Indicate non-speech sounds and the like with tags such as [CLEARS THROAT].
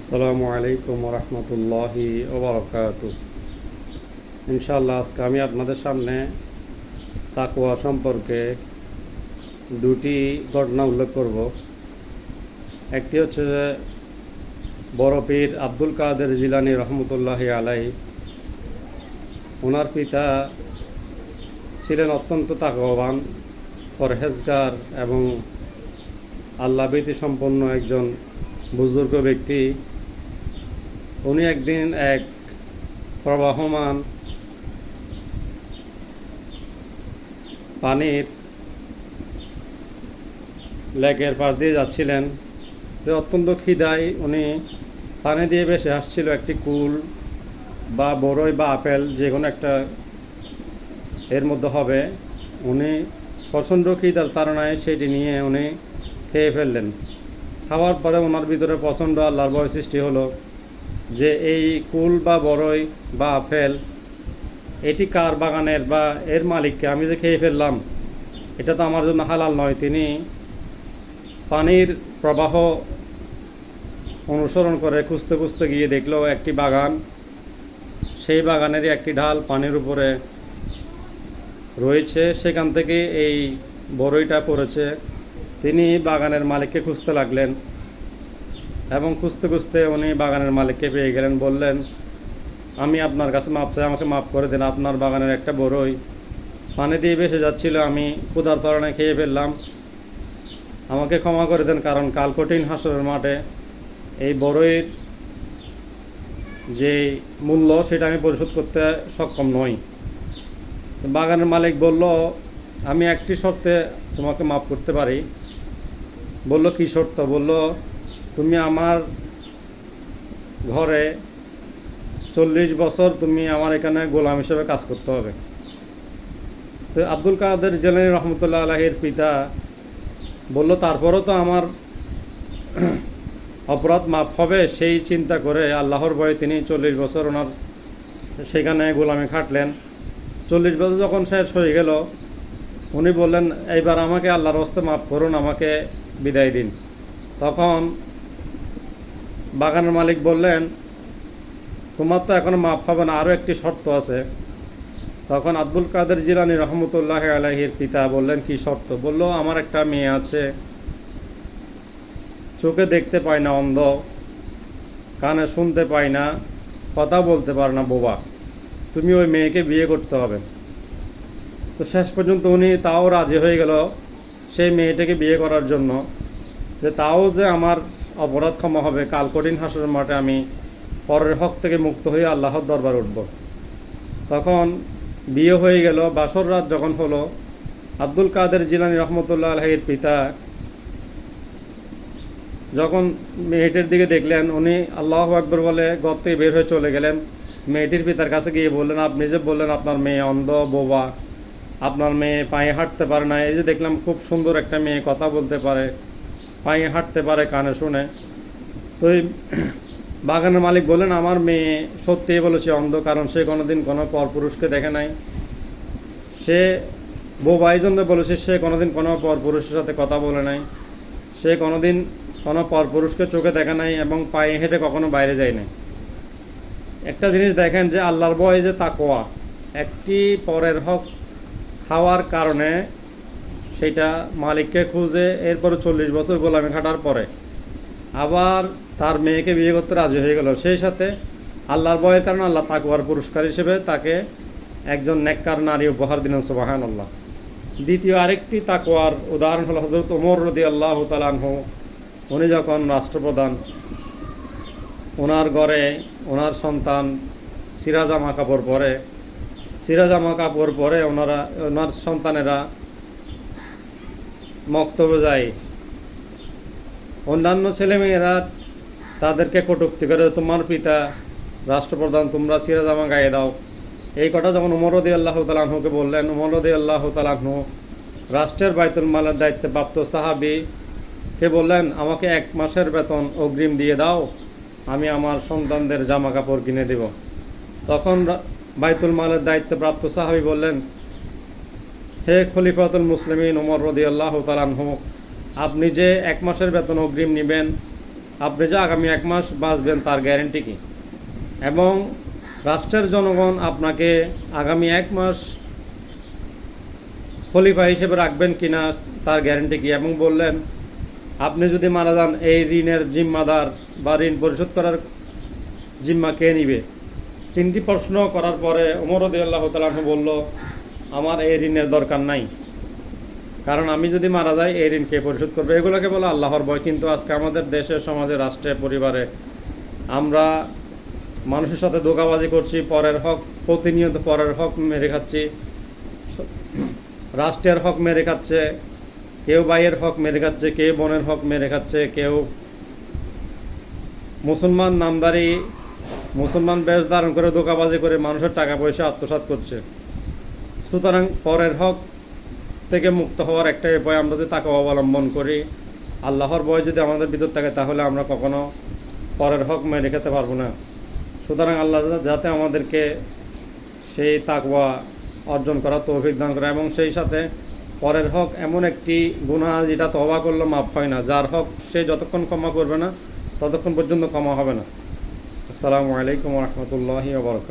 আসসালামু আলাইকুম রহমতুল্লাহি ওবরকাত ইনশাল্লাহ আজকে আমি আপনাদের সামনে তাকুয়া সম্পর্কে দুটি ঘটনা উল্লেখ করব। একটি হচ্ছে যে বড় পীর আব্দুল কাদের জিলানি রহমতুল্লাহি আলাই ওনার পিতা ছিলেন অত্যন্ত তাকওয়াবান, পরহেজগার এবং আল্লাহভীতি সম্পন্ন একজন বুজুর্গ ব্যক্তি। উনি একদিন এক প্রবাহমান পানির লেকের পাশ দিয়ে যাচ্ছিলেন। তো অত্যন্ত খিদায় উনি পানি দিয়ে বেসে আসছিল একটি কুল বা বড়ই বা আপেল, যে কোনো একটা এর মধ্যে হবে। উনি প্রচণ্ড খিদার তাড়নায় সেটি নিয়ে উনি খেয়ে ফেললেন। খাওয়ার পরে ওনার ভিতরে প্রচণ্ড আল্লাহর ভয় সৃষ্টি হলো। যে এই কুল বা বড়ই বা আপেল, এটি কার বাগানের বা এর মালিককে আমি যে খেয়ে ফেললাম, এটা তো আমার জন্য হালাল নয়। তিনি পানির প্রবাহ অনুসরণ করে খুঁজতে খুঁজতে গিয়ে দেখল একটি বাগান। সেই বাগানেরই একটি ঢাল পানির উপরে রয়েছে। সেখান থেকে এই বড়ইটা পড়েছে। তিনি বাগানের মালিককে খুঁজতে লাগলেন। এবং খুঁজতে খুঁজতে উনি বাগানের মালিককে পেয়ে গেলেন, বললেন, আমি আপনার কাছে মাপ চাই, আমাকে মাফ করে দেন, আপনার বাগানের একটা বড়ই পানি দিয়ে ভেসে যাচ্ছিল, আমি ক্ষুধার তরণে খেয়ে ফেললাম। আমাকে ক্ষমা করে দেন, কারণ কাল কঠিন হাসরের মাঠে এই বড়ইয়ের যে মূল্য, সেটা আমি পরিশোধ করতে সক্ষম নই। বাগানের মালিক বলল, আমি একটি শর্তে তোমাকে মাফ করতে পারি। বলল, কী শর্ত? বলল তুমি আমার ঘরে চল্লিশ বছর তুমি আমার এখানে গোলাম হিসেবে কাজ করতে হবে। তো আব্দুল কাদের জেলানি রহমতুল্লাহ আলাহির পিতা বলল, তারপরও তো আমার [CLEARS THROAT] অপরাধ মাফ হবে সেই চিন্তা করে আল্লাহর ভয়ে তিনি চল্লিশ বছর ওনার সেখানে গোলামে খাটলেন। চল্লিশ বছর যখন শেষ হয়ে গেল, উনি বললেন, এইবার আমাকে আল্লাহর হস্তে মাফ করুন, আমাকে বিদায় দিন। তখন বাগানের মালিক বললেন, তোমার তো এখনও মাফ পাবে না আরও একটি শর্ত আছে। তখন আব্দুল কাদের জিলানি রহমতুল্লাহ আলহির পিতা বললেন, কি শর্ত? বলল, আমার একটা মেয়ে আছে, চোখে দেখতে পায় না, অন্ধ, কানে শুনতে পায় না, কথা বলতে পারে না, বোবা। তুমি ওই মেয়েকে বিয়ে করতে হবে। তো শেষ পর্যন্ত উনি তাও রাজি হয়ে গেল সেই মেয়েটাকে বিয়ে করার জন্য, যে তাও যে আমার অপরাধ ক্ষমা হবে। কাল কঠিন হাসের মাঠে আমি পরের হক থেকে মুক্ত হয়ে আল্লাহর দরবার উঠব। তখন বিয়ে হয়ে গেল। বাসর রাত যখন হলো, আব্দুল কাদের জিলানি রহমতুল্লাহ আলহির পিতা যখন মেয়েটির দিকে দেখলেন, উনি আল্লাহ আকবর বলে ঘর থেকে বের হয়ে চলে গেলেন। মেয়েটির পিতার কাছে গিয়ে বললেন, আপনি যে বললেন আপনার মেয়ে অন্ধ, বোবা, আপনার মেয়ে পায়ে হাঁটতে পারে না, এই যে দেখলাম খুব সুন্দর একটা মেয়ে, কথা বলতে পারে পায়ে হাঁটতে পারে কানে শুনে। তো এই বাগানের মালিক বললেন, আমার মেয়ে সত্যিই বলেছে অন্ধ কারণ সে কোনোদিন কোনো পরপুরুষকে দেখে নাই। সে বোবা এই জন্য বলেছে, সে কোনোদিন কোনো পরপুরুষের সাথে কথা বলে নাই। সে কোনোদিন কোনো পরপুরুষকে চোখে দেখে নাই এবং পায়ে হেঁটে কখনো বাইরে যায় নাই। একটা জিনিস দেখেন যে, আল্লাহর বয় যে তাকোয়া একটি পরের হক খাওয়ার কারণে সেটা মালিককে খুঁজে এরপরে চল্লিশ বছর গোলামি খাটার পরে আবার তার মেয়েকে বিয়ে করতে রাজি হয়ে গেল। সেই সাথে আল্লাহর ভয়ের কারণে আল্লাহ তাকুয়ার পুরস্কার হিসেবে তাকে একজন নেককার নারী উপহার দিলেন সুবাহান আল্লাহ দ্বিতীয় আরেকটি তাকুয়ার উদাহরণ হলো হজরত ওমর রদি আল্লাহ তালানহ উনি যখন রাষ্ট্রপ্রধান ওনার ঘরে ওনার সন্তান সিরাজামা কাপড় পরে, সিরাজামা কাপড় পরে ওনারা, ওনার সন্তানেরা মক্তব্য যায়। অন্যান্য ছেলেমেয়েরা তাদেরকে কটুক্তি করে, তোমার পিতা রাষ্ট্রপ্রধান, তোমরা সিরাজামা গায়ে দাও। এই কথা যখন উমরদি আল্লাহ তালাহুকে বললেন উমরদি আল্লাহ তালাহু রাষ্ট্রের বাইতুল মালের দায়িত্বে প্রাপ্ত সাহাবি কে বললেন, আমাকে এক মাসের বেতন অগ্রিম দিয়ে দাও, আমি আমার সন্তানদের জামা কাপড় কিনে দেব। তখন বাইতুল মালের দায়িত্বে প্রাপ্ত সাহাবি বললেন হে খলিফাতুল মুসলিমিন উমর রদি আল্লাহ তালানহু আপনি যে এক মাসের বেতন অগ্রিম নেবেন, আপনি যে আগামী এক মাস বাঁচবেন তার গ্যারেন্টি কি? এবং রাষ্ট্রের জনগণ আপনাকে আগামী এক মাস খলিফা হিসেবে রাখবেন কিনা তার গ্যারেন্টি কি? এবং বললেন, আপনি যদি মারা যান, এই ঋণের জিম্মাদার বা ঋণ পরিশোধ করার জিম্মা কে নিবে? তিনটি প্রশ্ন করার পরে ওমর আল্লাহ তালাহ বলল আমার এই ঋণের দরকার নাই। কারণ আমি যদি মারা যাই, এই ঋণ কে পরিশোধ করবে? এগুলোকে বলে আল্লাহর ভয়। কিন্তু আজকে আমাদের দেশে, সমাজে, রাষ্ট্রে, পরিবারে আমরা মানুষের সাথে ধোকাবাজি করছি, পরের হক প্রতিনিয়ত পরের হক মেরে খাচ্ছি, রাষ্ট্রের হক মেরে খাচ্ছে, কেউ ভাইয়ের হক মেরে খাচ্ছে, কেউ বোনের হক মেরে খাচ্ছে, কেউ মুসলমান নামদারি, মুসলমান বেশ ধারণ করে ধোকাবাজি করে মানুষের টাকা পয়সা আত্মসাৎ করছে। সুতরাং পরের হক থেকে মুক্ত হওয়ার একটাই উপায় আমরা যদি তাকে অবলম্বন করি, আল্লাহর ভয় যদি আমাদের ভিতর থাকে, তাহলে আমরা কখনো পরের হক মেরে খেতে পারব না। সুতরাং আল্লাহ যাতে আমাদেরকে সেই তাকওয়া অর্জন করার তৌফিক দান করে এবং সেই সাথে পরের হক এমন একটি গুনাহ যেটা তবা করলে মাপ হয় না। যার হক সে যতক্ষণ ক্ষমা করবে না, ততক্ষণ পর্যন্ত ক্ষমা হবে না। আসসালামু আলাইকুম রহমতুল্লাহি বরকাত